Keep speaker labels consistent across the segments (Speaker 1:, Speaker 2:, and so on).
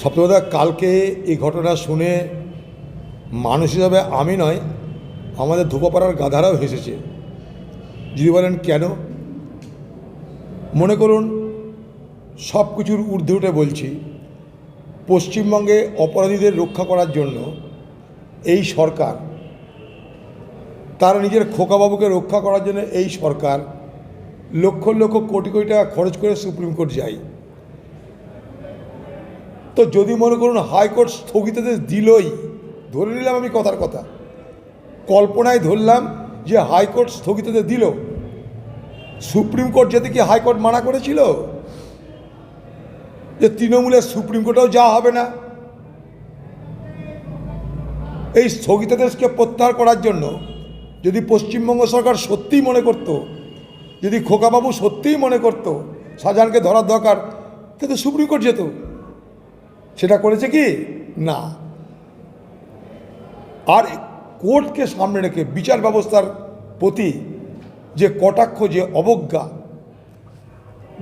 Speaker 1: সপ্তম কথা কালকে এই ঘটনা শুনে মানুষ হিসাবে আমি নয়, আমাদের ধোপাপাড়ার গাধারাও হেসেছে। যদি বলেন কেন? মনে করুন, সব কিছুর ঊর্ধ্বে উঠে বলছি, পশ্চিমবঙ্গে অপরাধীদের রক্ষা করার জন্য এই সরকার, তার নিজের খোকাবাবুকে রক্ষা করার জন্য এই সরকার লক্ষ লক্ষ কোটি কোটি টাকা খরচ করে সুপ্রিম কোর্ট যায়। তো যদি মনে করুন হাইকোর্ট স্থগিতাদেশ দিলই, ধরে নিলাম আমি কথার কথা, কল্পনায় ধরলাম যে হাইকোর্ট স্থগিতাদেশ দিল, সুপ্রিম কোর্ট যেতে কি হাইকোর্ট মানা করেছিল? যে তৃণমূলের সুপ্রিম কোর্টেও যাওয়া হবে না। এই স্থগিতাদেশকে প্রত্যাহার করার জন্য যদি পশ্চিমবঙ্গ সরকার সত্যিই মনে করত, যদি খোকাবাবু সত্যিই মনে করত, শাহজাহানকে ধরার দরকার, তাহলে সুপ্রিম কোর্ট যেত। সেটা করেছে কি? না। আর কোর্টকে সামনে রেখে বিচার ব্যবস্থার প্রতি যে কটাক্ষ, যে অবজ্ঞা,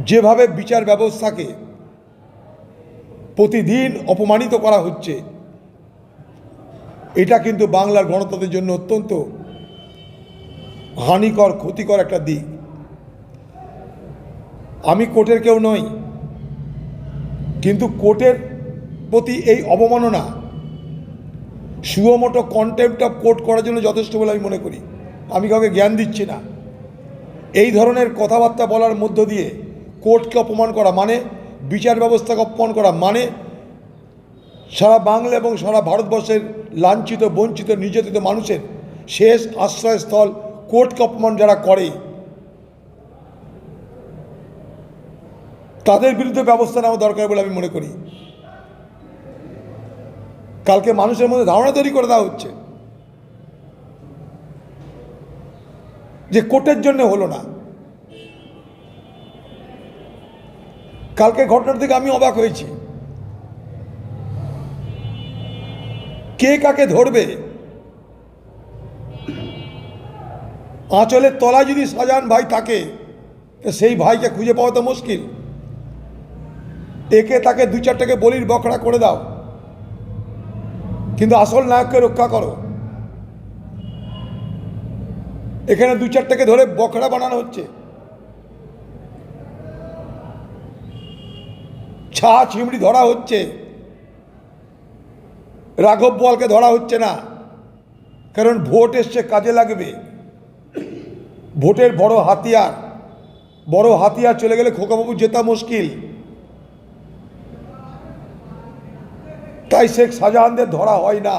Speaker 1: যেভাবে বিচার ব্যবস্থাকে প্রতিদিন অপমানিত করা হচ্ছে, এটা কিন্তু বাংলার গণতন্ত্রের জন্য অত্যন্ত হানিকর, ক্ষতিকর একটা দিক। আমি কোর্টের কেউ নই, কিন্তু কোর্টের প্রতি এই অবমাননা সুয়মোটো কন্টেম্পট অফ কোর্ট করার জন্য যথেষ্ট বলে আমি মনে করি। আমি কাউকে জ্ঞান দিচ্ছি না। এই ধরনের কথাবার্তা বলার মধ্য দিয়ে কোর্টকে অপমান করা মানে বিচার ব্যবস্থাকে অপমান করা মানে সারা বাংলা এবং সারা ভারতবর্ষের লাঞ্ছিত, বঞ্চিত, নির্যাতিত মানুষের শেষ আশ্রয়স্থল কোর্টকে অপমান যারা করে, তাদের বিরুদ্ধে ব্যবস্থা নেওয়া দরকার বলে আমি মনে করি। কালকে মানুষের মধ্যে ধারণা তৈরি করে দেওয়া হচ্ছে। যে কোর্টের জন্য হলো না। কালকে ঘটনার থেকে আমি অবাক হয়েছি। কে কাকে ধরবে? আঁচলের তলায় যদি সাজান ভাই থাকে সেই ভাইকে খুঁজে পাওয়া তো মুশকিল। একে তাকে দু চারটাকে বলির বকরা করে দাও। কিন্তু আসল নায়ককে রক্ষা করো। এখানে দু চারটাকে ধরে বকরা বানানো হচ্ছে। ছা চিমড়ি ধরা হচ্ছে। রাঘব বোয়ালকে ধরা হচ্ছে না। কারণ ভোট এসছে, কাজে লাগবে। ভোটের বড় হাতিয়ার। বড় হাতিয়ার চলে গেলে খোকাবাবু জেতা মুশকিল। তাই শেখ শাহজাহানদের ধরা হয় না।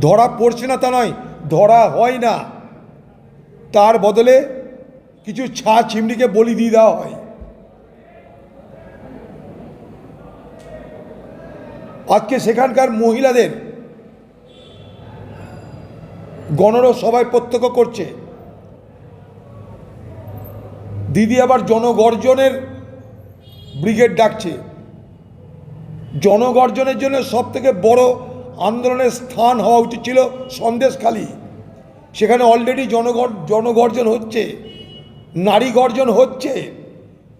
Speaker 1: ধরা পড়ছে না তা নয়, ধরা হয় না। তার বদলে কিছু ছা চিমড়িকে বলি দিয়ে দেওয়া হয়। আজকে সেখানকার মহিলাদের গণরও সবাই প্রত্যক্ষ করছে। দিদি আবার জনগর্জনের ব্রিগেড ডাকছে। জনগর্জনের জন্য সব থেকে বড় আন্দোলনের স্থান হওয়া উচিত ছিল সন্দেশখালী। সেখানে অলরেডি জনগর, জনগর্জন হচ্ছে নারী গর্জন হচ্ছে।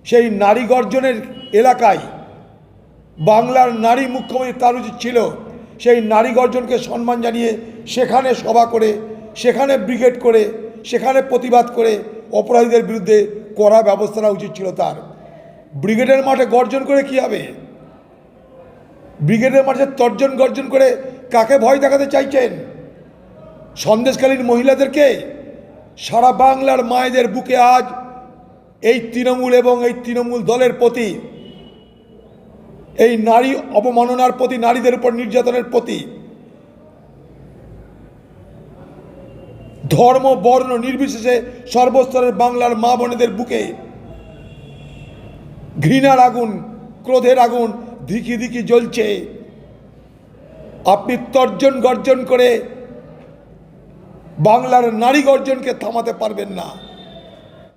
Speaker 1: সেই নারী গর্জনের এলাকায় বাংলার নারী মুখ্যমন্ত্রী তার উচিত ছিল সেই নারী গর্জনকে সম্মান জানিয়ে সেখানে সভা করে, সেখানে ব্রিগেড করে, সেখানে প্রতিবাদ করে অপরাধীদের বিরুদ্ধে করা ব্যবস্থা উচিত ছিল তার। ব্রিগেডের মাঠে গর্জন করে কী হবে? ব্রিগেডের মাঠে তর্জন গর্জন করে কাকে ভয় দেখাতে চাইছেন? সন্দেশকালীন মহিলাদেরকে সারা বাংলার মায়েদের বুকে আজ এই তৃণমূল এবং এই তৃণমূল দলের প্রতি, এই নারী অবমাননার প্রতি, নারীদের উপর নির্যাতনের প্রতি, ধর্ম, বর্ণ নির্বিশেষে সর্বস্তরের বাংলার মা বোনেদের বুকে ঘৃণার আগুন, ক্রোধের আগুন ধিকি ধিকি জ্বলছে। আপনি তর্জন গর্জন করে বাংলার নারী গর্জনকে থামাতে পারবেন না।